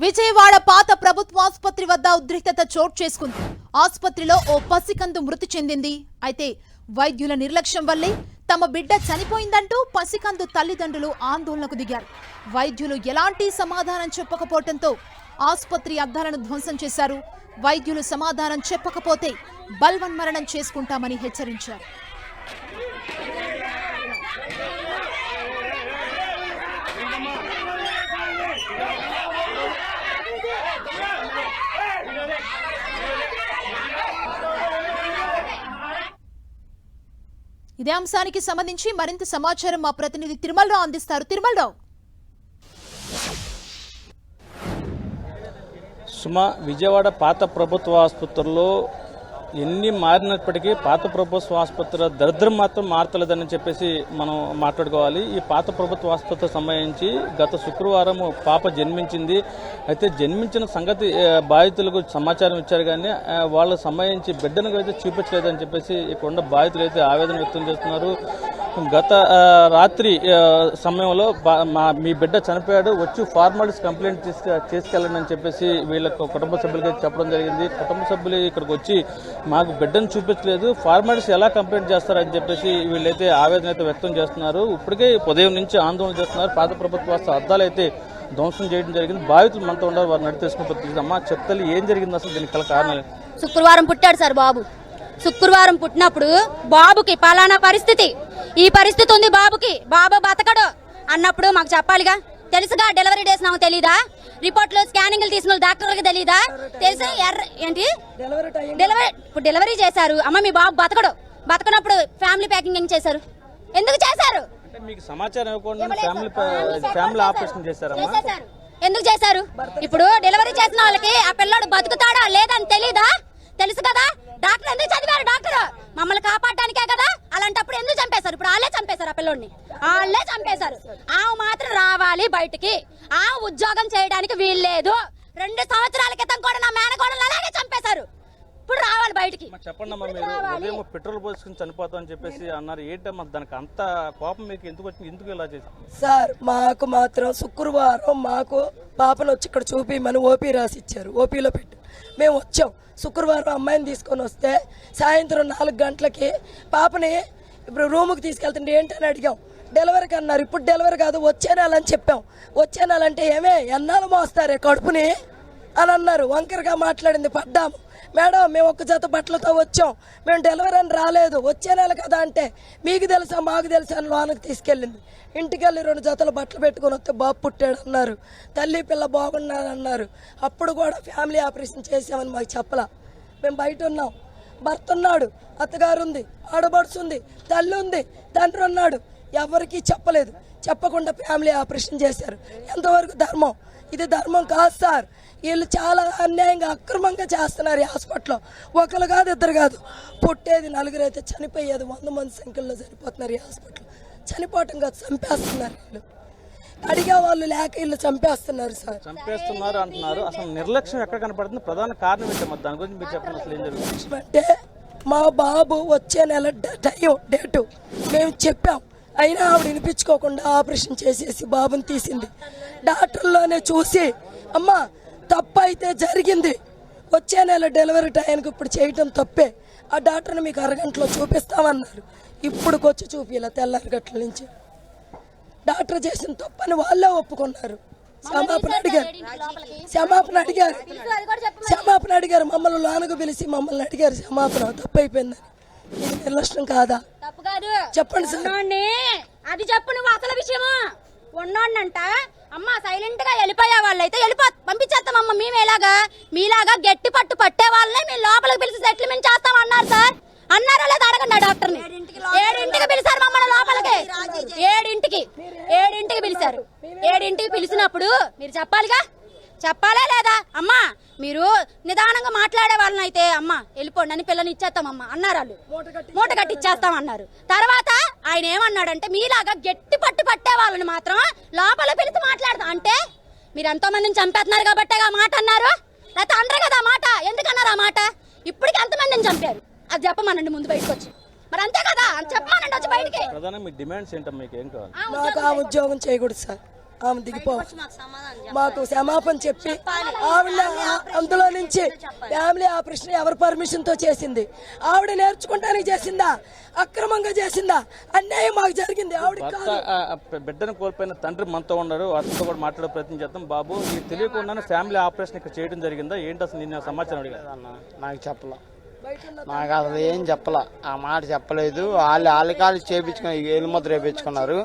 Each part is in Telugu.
విజయవాడ పాత ప్రభుత్వాసుపత్రి వద్ద ఉద్రిక్తత చోటు చేసుకుంది. ఆసుపత్రిలో ఓ పసికందు మృతి చెందింది. అయితే వైద్యుల నిర్లక్ష్యం వల్లే తమ బిడ్డ చనిపోయిందంటూ పసికందు తల్లిదండ్రులు ఆందోళనకు దిగారు. వైద్యులు ఎలాంటి సమాధానం చెప్పకపోవడంతో ఆసుపత్రి అద్దాలను ధ్వంసం చేశారు. వైద్యులు సమాధానం చెప్పకపోతే బల్వన్మరణం చేసుకుంటామని హెచ్చరించారు. ఇదే అంశానికి సంబంధించి మరింత సమాచారం మా ప్రతినిధి తిరుమలరావు అందిస్తారు. తిరుమలరావు. సుమ విజయవాడ పాత ప్రభుత్వ ఆసుపత్రిలో ఎన్ని మారినప్పటికీ పాత ప్రభుత్వ ఆసుపత్రి దరిద్రం మాత్రం మారతలేదని చెప్పేసి మనం మాట్లాడుకోవాలి. ఈ పాత ప్రభుత్వ ఆసుపత్రి సంబంధించి గత శుక్రవారం పాప జన్మించింది. అయితే జన్మించిన సంగతి బాధితులకు సమాచారం ఇచ్చారు కానీ వాళ్ళకు సంబంధించి బిడ్డను అయితే చూపించలేదని చెప్పేసి ఇక్కడ ఉన్న బాధితులు అయితే ఆవేదన వ్యక్తం చేస్తున్నారు. గత రాత్రి సమయంలో బా- మా మీ బిడ్డ చనిపోయాడు వచ్చి ఫార్మాలిటీస్ కంప్లైంట్ తీసుకు తీసుకెళ్ళండి అని చెప్పేసి వీళ్ళకు కుటుంబ సభ్యులకి చెప్పడం జరిగింది. కుటుంబ సభ్యులు ఇక్కడికి వచ్చి మాకు బిడ్డను చూపించలేదు. ఫార్మాలిటీస్ ఎలా కంప్లైంట్ చేస్తారని చెప్పేసి వీళ్ళైతే ఆవేదన అయితే వ్యక్తం చేస్తున్నారు. ఇప్పటికే ఉదయం నుంచి ఆందోళన చేస్తున్నారు. పాత ప్రభుత్వ అద్దాలు అయితే ధ్వంసం చేయడం జరిగింది. బాధితులు మనతో ఉండాలి వారు నడి తెలుసుకుంటారు అమ్మా చెప్తలు ఏం జరిగింది అసలు? దీనికి గల కారణాలు శుక్రవారం పుట్టాడు సార్ బాబు. శుక్రవారం పుట్టినప్పుడు బాబుకి పలానా పరిస్థితి. ఈ పరిస్థితి ఉంది బాబుకి. బాబు బతకడు. అన్నప్పుడు మాకు చెప్పాలిగా తెలుసుగా డెలివరీ డేస్ నాకు తెలీదా? రిపోర్ట్లు స్కానింగ్లు తీసిన డాక్టర్లకు తెలీదా? తెలిసి? ఎర్ర ఏంటి? డెలివరీ ఇప్పుడు డెలివరీ చేశారు. అమ్మ మీ బాబు బతకడు. బతకనప్పుడు ఫ్యామిలీ ప్యాకింగ్ ఏం చేశారు? ఎందుకు చేశారు? అంటే మీకు సమాచారం ఇవ్వకుండా ఫ్యామిలీ ఫ్యామిలీ ఆపరేషన్ చేశారమ్మా చేసేశారు. ఎందుకు చేశారు? ఇప్పుడు డెలివరీ చేసిన వాళ్ళకి ఆ పిల్లోడు బతుకుతాడా లేదని తెలీదా? తెలుసు కదా? డాక్టర్ ఎందుకు చదివారు? డాక్టర్ మమ్మల్ని కాపాడడానికే కదా? అలాంటప్పుడు ఎందుకు చంపేశారు? ఇప్పుడు వాళ్ళే చంపేశారు ఆ పిల్లోడిని. వాళ్ళే చంపేశారు. ఆమె మాత్రం రావాలి బయటికి. ఆ ఉద్యోగం చేయడానికి వీల్లేదు. రెండు సంవత్సరాల క్రితం కూడా నా మేనకోడలు అలాగే చంపేశారు. ఇప్పుడు రావాలి బయటికి? అమ్మా, చెప్పండి అమ్మా మీరు. ఉదయం పెట్రోల్ పోసుకుని చనిపోతాం అని చెప్పేసి అన్నారు. ఏంటమ్మా దానికి అంత కోపం మీకు ఎందుకు వచ్చింది? ఎందుకు ఇలా చేశారు సార్ మాకు మాత్రం శుక్రవారం మాకు పాపను వచ్చి ఇక్కడ చూపిమని ఓపీ రాసి ఇచ్చారు ఓపీలో పెట్టి. మేము వచ్చాం. శుక్రవారం అమ్మాయిని తీసుకొని వస్తే సాయంత్రం నాలుగు గంటలకి పాపని ఇప్పుడు రూముకి తీసుకెళ్తుంటే ఏంటని అడిగాం. డెలివరీకి అన్నారు ఇప్పుడు డెలివరీ కాదు వచ్చే నెల అని చెప్పాం. వచ్చే నెల అంటే ఏమే? ఎన్నాళ్ళు మోస్తారే కడుపుని? అని అన్నారు. వంకరగా మాట్లాడింది. పడ్డాము. మేడం మేము ఒక జత బట్టలతో వచ్చాం. మేము డెలివరీ అని రాలేదు. వచ్చే నెల కదా అంటే మీకు తెలుసా మాకు తెలుసా అని లోనకి తీసుకెళ్ళింది. ఇంటికి వెళ్ళి రెండు జతలు బట్టలు పెట్టుకొని వస్తే బాబు పుట్టాడు అన్నారు. తల్లి పిల్ల బాగున్నారు అన్నారు. అప్పుడు కూడా ఫ్యామిలీ ఆపరేషన్ చేసామని మాకు చెప్పలా. మేము బయట ఉన్నాం. భర్త ఉన్నాడు. అత్తగారు ఉంది. ఆడబడుచు ఉంది. తల్లి ఉంది. తండ్రి ఉన్నాడు. ఎవరికీ చెప్పలేదు. చెప్పకుండా ఫ్యామిలీ ఆపరేషన్ చేశారు. ఎంతవరకు ధర్మం? ఇది ధర్మం కాదు సార్. వీళ్ళు చాలా అన్యాయంగా అక్రమంగా చేస్తున్నారు ఈ హాస్పిటల్లో. ఒకరు కాదు ఇద్దరు కాదు. పుట్టేది నలుగురు అయితే చనిపోయేది వంద మంది సంఖ్యలో చనిపోతున్నారు ఈ హాస్పిటల్ చనిపోవటం కాదు చంపేస్తున్నారు వీళ్ళు. అడిగే వాళ్ళు లేక వీళ్ళు చంపేస్తున్నారు సార్. చంపేస్తున్నారు అంటున్నారు. అసలు నిర్లక్ష్యం ఎక్కడ కనపడుతుంది? ప్రధాన కారణం ఏంటమ్మా దాని గురించి మీరు చెప్పండి అసలు ఏం జరుగుతుంది? అంటే మా బాబు వచ్చే నెల టైం డేటు మేము చెప్పాం. అయినా ఆవిడ వినిపించుకోకుండా ఆపరేషన్ చేసేసి బాబుని తీసింది. డాక్టర్లోనే చూసి అమ్మా తప్పు అయితే జరిగింది. వచ్చే నెల డెలివరీ టైంకి ఇప్పుడు చేయటం తప్పే. ఆ డాక్టర్ని మీకు అరగంటలో చూపిస్తామన్నారు. ఇప్పుడుకొచ్చి చూపిలా తెల్లారి గంటల నుంచి. డాక్టర్ చేసిన తప్పని వాళ్ళే ఒప్పుకున్నారు. క్షమాపణ అడిగారు. క్షమాపణ అడిగారు. క్షమాపణ అడిగారు. మమ్మల్ని లోనకు పిలిచి మమ్మల్ని అడిగారు. క్షమాపణ తప్పు అయిపోయిందని ఇది నిర్లక్ష్యం కాదా? చెప్పండి సార్. అది చెప్పు నువ్వు అసలు విషయము. ఉన్నోడినంట అమ్మ సైలెంట్గా వెళ్ళిపోయే వాళ్ళైతే వెళ్ళిపో పంపించేస్తామమ్మ మేము ఎలాగా మీలాగా గట్టి పట్టు పట్టే వాళ్ళనే మేము లోపలికి పిలిచి సెటిల్మెంట్ చేస్తాం అన్నారు సార్. అన్నారా లేదా అడగండి ఆ డాక్టర్ని. ఏడింటికి పిలిచారు మమ్మల్ని లోపలికి. ఏడింటికి ఏడింటికి పిలిచారు. ఏడింటికి పిలిచినప్పుడు మీరు చెప్పాలిగా? చెప్పాలా లేదా? అమ్మా మీరు నిదానంగా మాట్లాడే వాళ్ళని అయితే అమ్మా వెళ్ళిపోండి అని పిల్లని ఇచ్చేస్తామమ్మా అన్నారు వాళ్ళు మూట కట్టి ఇచ్చేస్తాం అన్నారు. తర్వాత ఆయన ఏమన్నాడంటే మీలాగా గట్టి పట్టు పట్టే వాళ్ళని మాత్రం లోపల పిలిచి మాట్లాడతాం. అంటే మీరు ఎంతో మందిని చంపేస్తున్నారు కాబట్టి ఆ మాట అన్నారు. లేకపోతే అనరు కదా ఆ మాట. ఎందుకన్నారు ఆ మాట? ఇప్పటికి ఎంతమందిని చంపారు? అది చెప్పమనండి ముందు బయటకు వచ్చి మరి అంతే కదా? చెప్పమనండి వచ్చి బయటికి. ప్రధానంగా మీ డిమాండ్స్ ఏంటమ్మా? మీకు ఏం కావాలి మాకు ఆ ఉద్యోగం చేయకూడదు సార్. ఆమె దిగిపోవాలి మాకు క్షమాపణ చెప్పి ఆవిడ అందులో నుంచి ఫ్యామిలీ ఆపరేషన్ ఎవరి పర్మిషన్తో చేసింది? ఆవిడ నేర్చుకుంటానికి చేసిందా? అక్రమంగా చేసిందా? అన్యాయం మాకు జరిగింది. ఆవిడ బిడ్డను కోల్పోయిన తండ్రి మనతో ఉన్నారు అతనితో కూడా మాట్లాడే ప్రయత్నం చేద్దాం. బాబు నీకు తెలియకుండానే ఫ్యామిలీ ఆపరేషన్ ఇక్కడ చేయడం జరిగిందా? ఏంటి అసలు నేను సమాచారం అడిగాను అన్న నాకు చెప్పలా. నాకు అసలు ఏం చెప్పలా. ఆ మాట చెప్పలేదు. వాళ్ళు వాళ్ళ కాళ్ళు చేపించుకుని ఏలు ముద్ర వేయించుకున్నారు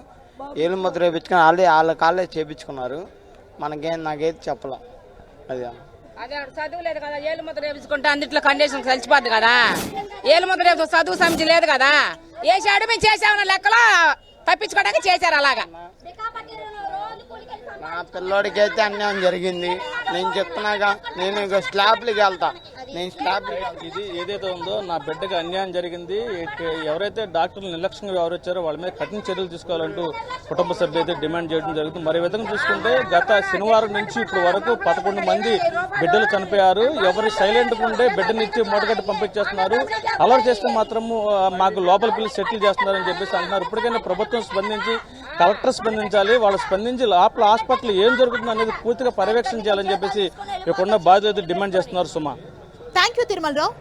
ఏలు ముద్ర వేయించుకుని వాళ్ళే వాళ్ళ కాళ్ళే చేపించుకున్నారు. మనకేం నాకైతే చెప్పలా. అది. అదే ఆడ చదువు లేదు కదా ఏలు ముద్ర వేపించుకుంటే అన్నిట్లో కండిషన్ కలిసిపోద్ది కదా. ఏలు ముద్ర చదువు సమితి లేదు కదా. వేసాడు మేము చేసామన్న లెక్కలో తప్పించుకోవడానికి చేశారు అలాగా. నా పిల్లోడికి అయితే అన్యాయం జరిగింది. నేను చెప్తున్నాగా నేను స్లాబ్లకి వెళ్తా. నేను స్టాప్ ఇది ఏదైతే ఉందో నా బిడ్డకి అన్యాయం జరిగింది. ఎవరైతే డాక్టర్లు నిర్లక్ష్యంగా వ్యవహరించారో వాళ్ళ మీద కఠిన చర్యలు తీసుకోవాలంటూ కుటుంబ సభ్యులు అయితే డిమాండ్ చేయడం జరుగుతుంది. మరో విధంగా చూసుకుంటే గత శనివారం నుంచి ఇప్పుడు వరకు పదకొండు మంది బిడ్డలు చనిపోయారు. ఎవరు సైలెంట్ ఉండే బిడ్డనిచ్చి మూటగట్టు పంపించేస్తున్నారు. అలర్ చేస్తే మాత్రము మాకు లోపల పిల్లలు సెటిల్ చేస్తున్నారని చెప్పేసి అంటున్నారు. ఇప్పటికైనా ప్రభుత్వం స్పందించి కలెక్టర్ స్పందించాలి. వాళ్ళు స్పందించి లోపల హాస్పిటల్ ఏం జరుగుతుంది అనేది పూర్తిగా పర్యవేక్షణ చేయాలని చెప్పేసి ఇక్కడున్న బాధ్యత డిమాండ్ చేస్తున్నారు సుమా. Thank you Tirumalarao